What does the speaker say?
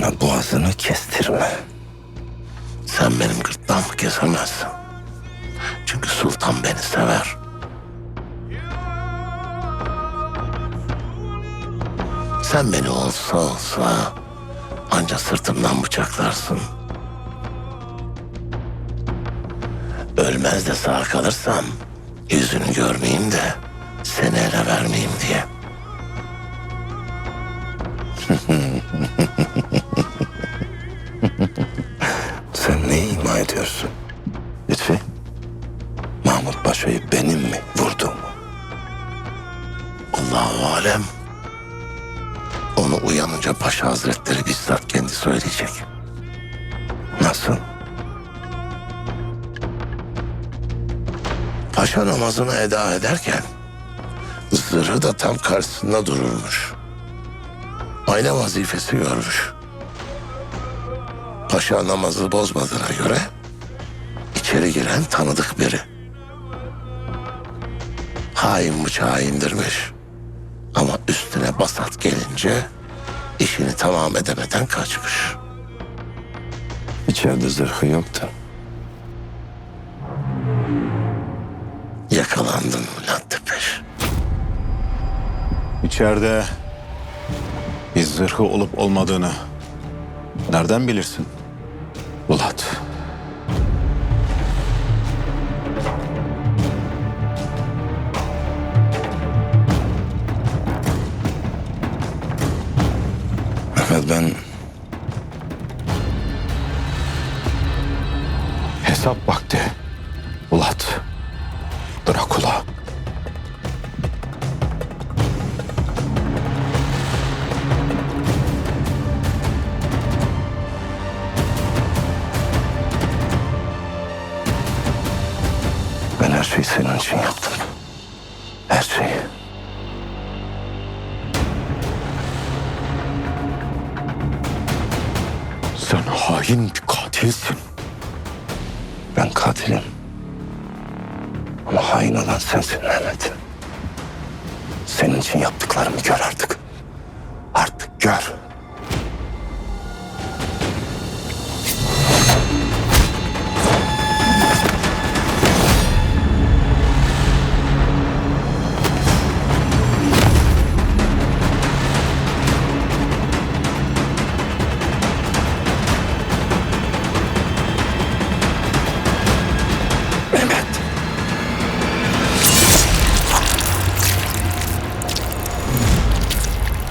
Bana boğazını kestirme. Sen benim gırtlağımı kesemezsin. Çünkü sultan beni sever. Sen beni olsa olsa anca sırtımdan bıçaklarsın. Ölmez de sağ kalırsam yüzünü görmeyeyim de seni ele vermeyeyim diye. Sen ne ima ediyorsun? Lütfi, Mahmut Paşa'yı benim mi vurduğumu? Allahu alem. Onu uyanınca Paşa Hazretleri bizzat kendi söyleyecek. Nasıl? Paşa namazını eda ederken zırhı da tam karşısında dururmuş. Aynı vazifesi görmüş. Paşa namazı bozmadığına göre içeri giren tanıdık biri. Hain bıçağı indirmiş. Ama üstüne basat gelince işini tamam edemeden kaçmış. İçeride zırhı yoktu. Yakalandın Lattepeş. İçeride bir zırhı olup olmadığını nereden bilirsin? Bulat. Fakat ben Hesap vakti. Bulat. Drakula. Senin için yaptım. Her şeyi. Sen hain bir katilsin. Ben katilim. Ama hain olan sensin Mehmet. Senin için yaptıklarımı gör artık. Artık gör.